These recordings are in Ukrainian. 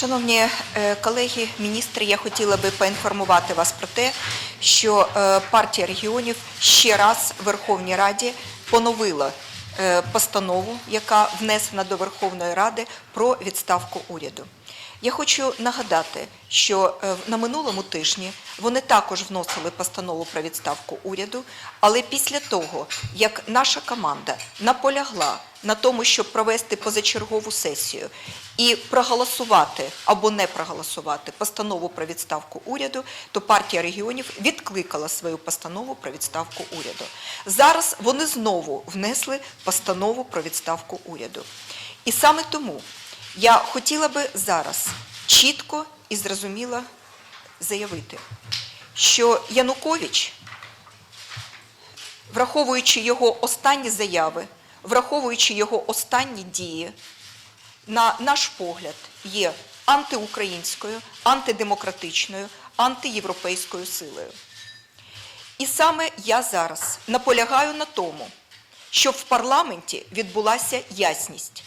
Шановні е, колеги, міністри, я хотіла би поінформувати вас про те, що е, партія регіонів ще раз в Верховній Раді поновила е, постанову, яка внесена до Верховної Ради про відставку уряду. Я хочу нагадати, що е, на минулому тижні вони також вносили постанову про відставку уряду, але після того, як наша команда наполягла на тому, щоб провести позачергову сесію і проголосувати або не проголосувати постанову про відставку уряду, то партія регіонів відкликала свою постанову про відставку уряду. Зараз вони знову внесли постанову про відставку уряду. І саме тому я хотіла би зараз чітко і зрозуміло заявити, що Янукович, враховуючи його останні заяви, враховуючи його останні дії, на наш погляд, є антиукраїнською, антидемократичною, антиєвропейською силою. І саме я зараз наполягаю на тому, щоб в парламенті відбулася ясність.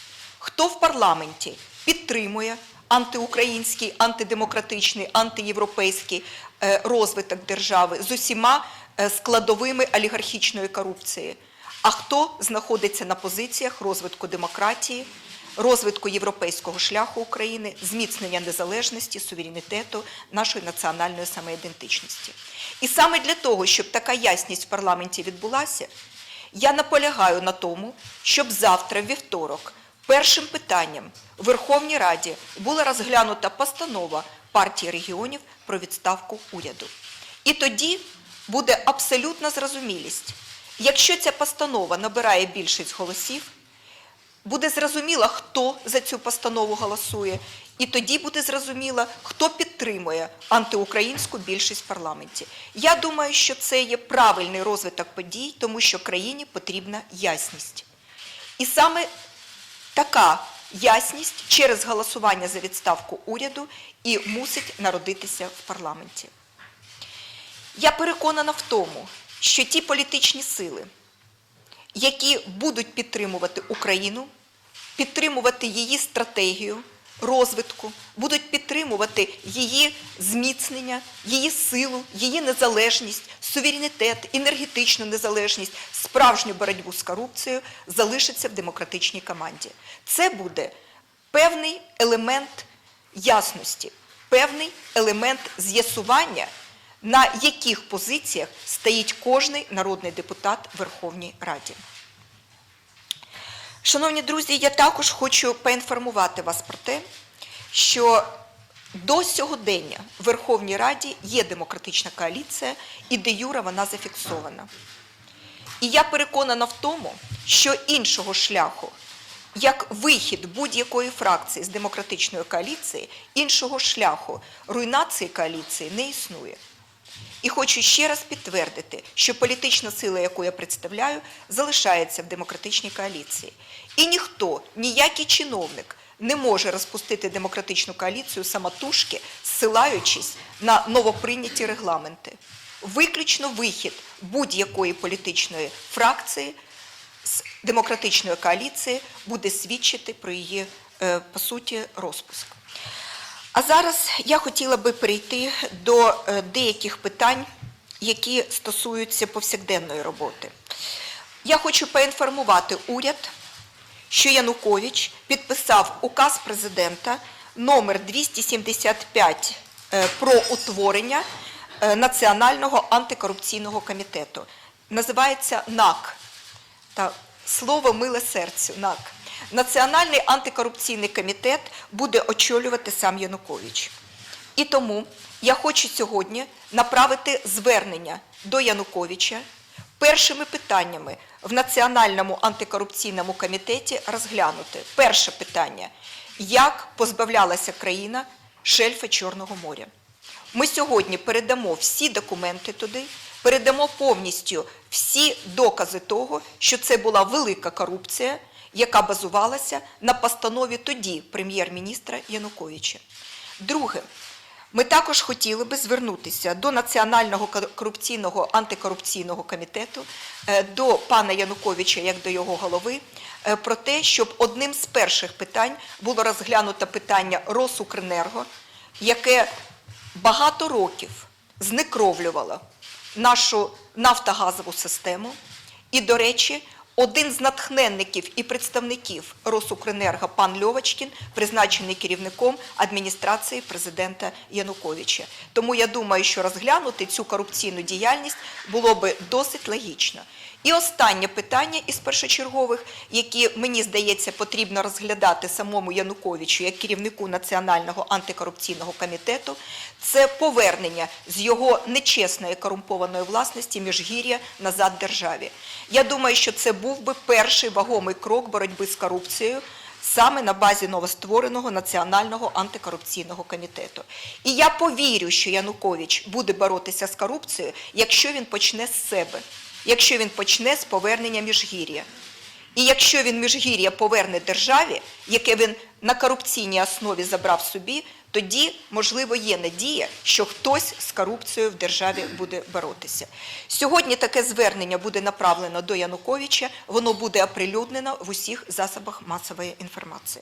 Хто в парламенті підтримує антиукраїнський, антидемократичний, антиєвропейський е, розвиток держави з усіма е, складовими олігархічної корупції, а хто знаходиться на позиціях розвитку демократії, розвитку європейського шляху України, зміцнення незалежності, суверенітету, нашої національної самоідентичності. І саме для того, щоб така ясність в парламенті відбулася, я наполягаю на тому, щоб завтра, вівторок, першим питанням в Верховній Раді була розглянута постанова партії регіонів про відставку уряду. І тоді буде абсолютна зрозумілість. Якщо ця постанова набирає більшість голосів, буде зрозуміло, хто за цю постанову голосує, і тоді буде зрозуміло, хто підтримує антиукраїнську більшість в парламенті. Я думаю, що це є правильний розвиток подій, тому що країні потрібна ясність. І саме така ясність через голосування за відставку уряду і мусить народитися в парламенті. Я переконана в тому, що ті політичні сили, які будуть підтримувати Україну, підтримувати її стратегію розвитку, будуть підтримувати її зміцнення, її силу, її незалежність, суверенітет, енергетичну незалежність, справжню боротьбу з корупцією, залишаться в демократичній команді. Це буде певний елемент ясності, певний елемент з'ясування на яких позиціях стоїть кожний народний депутат Верховній Раді. Шановні друзі, я також хочу поінформувати вас про те, що до сьогодення в Верховній Раді є демократична коаліція, і де юра вона зафіксована. І я переконана в тому, що іншого шляху, як вихід будь-якої фракції з демократичної коаліції, іншого шляху руйнації коаліції не існує. І хочу ще раз підтвердити, що політична сила, яку я представляю, залишається в демократичній коаліції. І ніхто, ніякий чиновник не може розпустити демократичну коаліцію самотужки, ссилаючись на новоприйняті регламенти. Виключно вихід будь-якої політичної фракції з демократичної коаліції буде свідчити про її, е, по суті, розпуск. А зараз я хотіла би перейти до е, деяких питань, які стосуються повсякденної роботи. Я хочу поінформувати уряд, що Янукович підписав указ президента номер 275 е, про утворення е, Національного антикорупційного комітету. Називається НАК. Та слово миле серцю НАК. Національний антикорупційний комітет буде очолювати сам Янукович. І тому я хочу сьогодні направити звернення до Януковича першими питаннями в Національному антикорупційному комітеті розглянути. Перше питання як позбавлялася країна шельфа Чорного моря. Ми сьогодні передамо всі документи туди, передамо повністю всі докази того, що це була велика корупція, яка базувалася на постанові тоді прем'єр-міністра Януковича. Друге, Ми також хотіли би звернутися до Національного корупційного антикорупційного комітету, е, до пана Януковича, як до його голови, е, про те, щоб одним з перших питань було розглянуто питання Росукренерго, яке багато років знекровлювало нашу нафтогазову систему. І, до речі, один з натхненників і представників Росукренерго пан Льовочкін призначений керівником адміністрації президента Януковича. Тому я думаю, що розглянути цю корупційну діяльність було би досить логічно. І останнє питання із першочергових, які мені здається потрібно розглядати самому Януковичу як керівнику Національного антикорупційного комітету, це повернення з його нечесної корумпованої власності міжгір'я назад державі. Я думаю, що це був би перший вагомий крок боротьби з корупцією саме на базі новоствореного Національного антикорупційного комітету. І я повірю, що Янукович буде боротися з корупцією, якщо він почне з себе, якщо він почне з повернення міжгір'я. І якщо він міжгір'я поверне державі, яке він на корупційній основі забрав собі, тоді, можливо, є надія, що хтось з корупцією в державі буде боротися. Сьогодні таке звернення буде направлено до Януковича, воно буде оприлюднено в усіх засобах масової інформації.